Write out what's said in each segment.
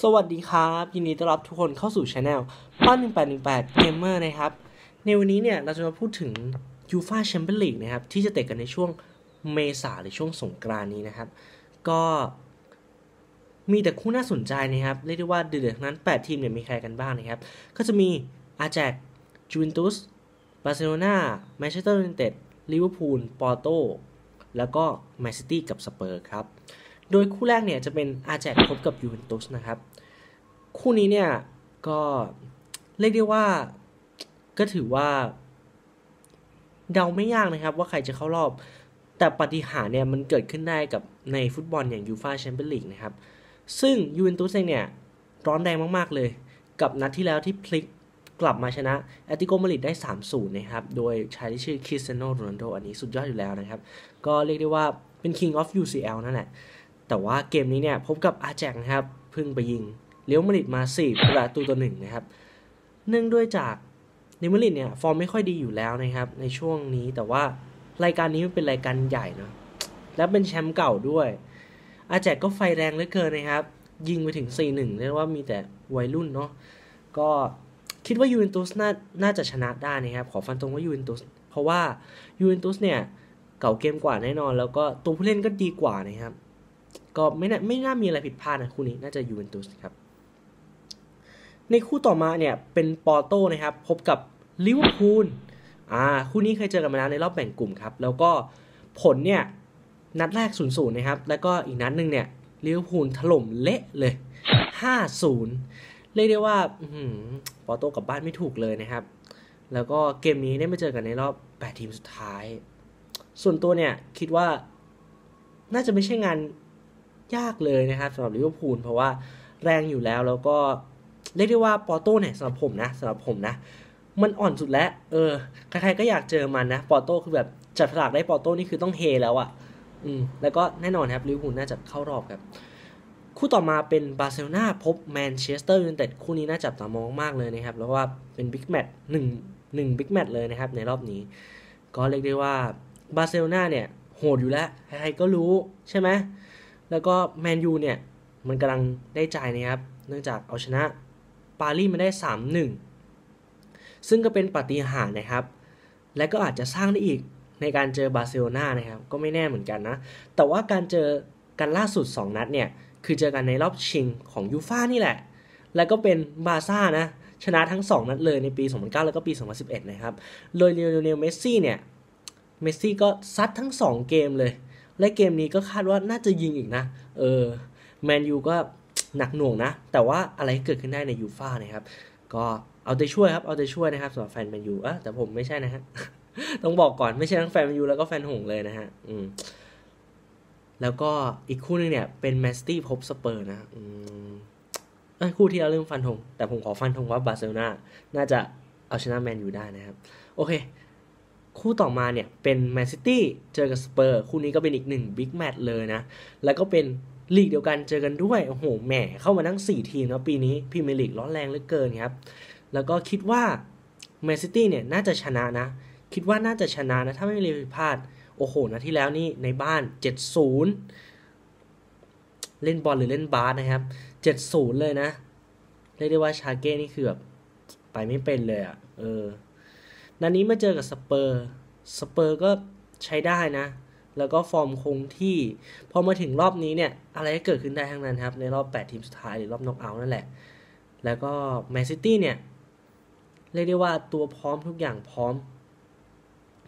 สวัสดีครับ ยินดีต้อนรับทุกคนเข้าสู่ช anel ป้าน1818 Gamer นะครับ ในวันนี้เนี่ยเราจะมาพูดถึง UEFA Champions League นะครับ ที่จะเตะกันในช่วงเมษาหรือช่วงสงกรานนี้นะครับ ก็มีแต่คู่น่าสนใจนะครับ เรียกได้ว่าเดือดๆทั้งนั้น 8 ทีมเนี่ยมีใครกันบ้างนะครับ ก็จะมีอาแจกจูเวนตุสบาร์เซโลนาแมนเชสเตอร์ยูไนเต็ดลิเวอร์พูลปอร์โตแล้วก็แมนซิตี้กับสเปอร์ครับ โดยคู่แรกเนี่ยจะเป็นอาแจกพบกับยูเวนตุสนะครับ คู่นี้เนี่ยก็เรียกได้ว่าก็ถือว่า เดาไม่ยากนะครับ ว่าใครจะเข้ารอบ แต่ปฏิหาร์เนี่ยมันเกิดขึ้นได้กับในฟุตบอลอย่างยูฟาแชมเปี้ยนลีกนะครับ ซึ่งยูเวนตุสเองเนี่ยร้อนแรงมาก ๆ เลย กับนัดที่แล้วที่พลิกกลับมาชนะแอตติโกมาริดได้ 3-0 นะครับ โดยชายที่ชื่อคริสเตียโนโรนัลโด อันนี้สุดยอดอยู่แล้วนะครับ ก็เรียกได้ว่าเป็น King of UCL นั่นแหละ แต่ว่าเกมนี้เนี่ยพบกับอาแจกนะครับเพิ่งไปยิงเลี้ยวมาริดมา4ประตูต่อหนึ่งนะครับเนื่องด้วยจากเนมาริดเนี่ยฟอร์มไม่ค่อยดีอยู่แล้วนะครับในช่วงนี้แต่ว่ารายการนี้มันเป็นรายการใหญ่เนาะและเป็นแชมป์เก่าด้วย อาแจกก็ไฟแรงเหลือเกินนะครับ ยิงไปถึง 4-1เรียกว่ามีแต่วัยรุ่นเนาะก็คิดว่ายูเวนตุสน่าน่าจะชนะได้นะครับ ขอฟันตรงว่ายูเวนตุสเพราะว่ายูเวนตุสเนี่ยเก่าเกมกว่าแน่นอน แล้วก็ตัวผู้เล่นก็ดีกว่านะครับ ก็ไม่น่าไม่น่ามีอะไรผิดพลาดนะคู่นี้น่าจะยูเวนตุสครับในคู่ต่อมาเนี่ยเป็นปอร์โตนะครับพบกับลิเวอร์พูลอ่าคู่นี้เคยเจอกันมาแล้วในรอบแบ่งกลุ่มครับแล้วก็ผลเนี่ยนัดแรก0-0นะครับแล้วก็อีกนัดหนึ่งเนี่ยลิเวอร์พูลถล่มเละเลย 5-0 เรียกได้ว่าปอร์โตกลับบ้านไม่ถูกเลยนะครับ แล้วก็เกมนี้ได้มาเจอกันในรอบ 8 ทีมสุดท้าย ส่วนตัวเนี่ยคิดว่าน่าจะไม่ใช่งาน ยากเลยนะครับสำหรับลิเวอร์พูลเพราะว่าแรงอยู่แล้วแล้วก็เรียกได้ว่าปอร์โต้เนี่ยสำหรับผมนะสำหรับผมนะ มันอ่อนสุดแล้ว เออใครๆก็อยากเจอมันนะปอร์โต้คือแบบจับฉลากได้ปอร์โต้นี่คือต้องเฮแล้วอะ่ะ อืมแล้วก็แน่นอนครับลิเวอร์พูลน่าจะเข้ารอบครับคู่ต่อมาเป็นบาร์เซโลนาพบแมนเชสเตอร์ยูไนเต็ดคู่นี้น่าจับตามองมากเลยนะครับแล้วว่าเป็นบิ๊กแมตช์หนึ่งหนึ่งบิ๊กแมตช์เลยนะครับในรอบนี้ ก็เรียกได้ว่าบาร์เซโลนาเนี่ยโหดอยู่แล้วใครๆก็รู้ใช่ไหม แล้วก็แมนยูเนี่ย มันกำลังได้ใจนะครับ เนื่องจากเอาชนะปารีสมาได้ 3-1 ซึ่งก็เป็นปาฏิหาริย์นะครับ และก็อาจจะสร้างได้อีกในการเจอบาร์เซโลนานะครับ ก็ไม่แน่เหมือนกันนะ แต่ว่าการเจอกันล่าสุด 2 นัดเนี่ย คือเจอกันในรอบชิงของยูฟ่านี่แหละ แล้วก็เป็นบาซ่านะ ชนะทั้ง 2 นัดเลยในปี 2009 แล้วก็ปี 2011 นะครับ โดยเลโอเนลเมสซี่เนี่ย เมสซี่ก็ซัดทั้ง 2 เกมเลย และเกมนี้ก็คาดว่าน่าจะยิงอีกนะ เออแมนยูก็หนักหน่วงนะ แต่ว่าอะไรเกิดขึ้นได้ในยูฟ่านะครับ ก็เอาใจช่วยครับ เอาใจช่วยนะครับสำหรับแฟนแมนยูอะแต่ผมไม่ใช่นะฮะ ต้องบอกก่อนไม่ใช่ทั้งแฟนแมนยูแล้วก็แฟนหงเลยนะฮะ อืม แล้วก็อีกคู่นึงเนี่ย เป็นแมสตี้พบสเปอร์นะ อืมคู่ที่เราเริ่มฟันธงแต่ผมขอฟันธงว่าบาร์เซโลนาน่าจะเอาชนะแมนยูได้นะครับ โอเค คู่ต่อมาเนี่ยเป็นแมนซิตี้เจอกับสเปอร์คู่นี้ก็เป็นอีกหนึ่งบิ๊กแมตช์เลยนะ แล้วก็เป็นลีกเดียวกันเจอกันด้วย โอ้โห แหม เข้ามาทั้ง 4 ทีมนะปีนี้พรีเมียร์ลีกร้อนแรงเหลือเกินครับ แล้วก็คิดว่าแมนซิตี้เนี่ยน่าจะชนะนะ คิดว่าน่าจะชนะนะ ถ้าไม่มีอะไรผิดพลาด โอ้โหนะที่แล้วนี่ในบ้าน 7-0 เล่นบอลหรือเล่นบาสนะครับ 7-0 เลยนะ เรียกได้ว่าชาเก้นี่คือแบบไปไม่เป็นเลยอะ่ะ เออ นัดนนี้มาเจอกับสเปอร์สเปอร์ก็ใช้ได้นะ แล้วก็ฟอร์มคงที่ พอมาถึงรอบนี้เนี่ย อะไรก็เกิดขึ้นได้ทั้งนั้นครับ ในรอบ 8 ทีมสุดท้ายหรือรอบน็อกเอาท์นั่นแหละ แล้วก็แมนซิตี้เนี่ย เรียกได้ว่าตัวพร้อมทุกอย่างพร้อม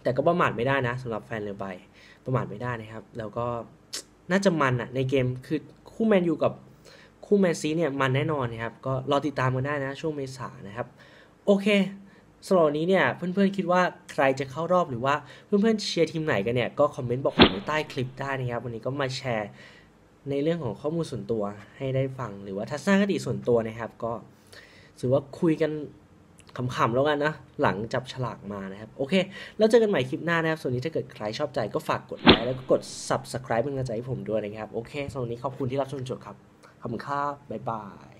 แต่ก็ประมาทไม่ได้นะสำหรับแฟนเรือใบประมาทไม่ได้นะครับ แล้วก็น่าจะมันอะในเกมคือคู่แมนอยู่กับคู่แมนซีเนี่ยมันแน่นอนนะครับ ก็รอติดตามกันได้นะช่วงเมษานะครับ โอเค สำหรับนี้เนี่ยเพื่อนๆคิดว่าใครจะเข้ารอบหรือว่าเพื่อนๆเชียร์ทีมไหนกันเนี่ยก็คอมเมนต์บอกผมในใต้คลิปได้นะครับ วันนี้ก็มาแชร์ในเรื่องของข้อมูลส่วนตัวให้ได้ฟัง หรือว่าทัศนคติส่วนตัวนะครับ ก็ถือว่าคุยกันขำๆแล้วกันนะ หลังจับฉลากมานะครับ โอเค แล้วเจอกันใหม่คลิปหน้านะครับ ส่วนนี้ถ้าเกิดใครชอบใจก็ฝากกดไลค์แล้วก็กด subscribe เป็นกำลังใจให้ผมด้วยนะครับ โอเคสำหรับนี้ขอบคุณที่รับชมจบครับขอบคุณครับบ๊ายบาย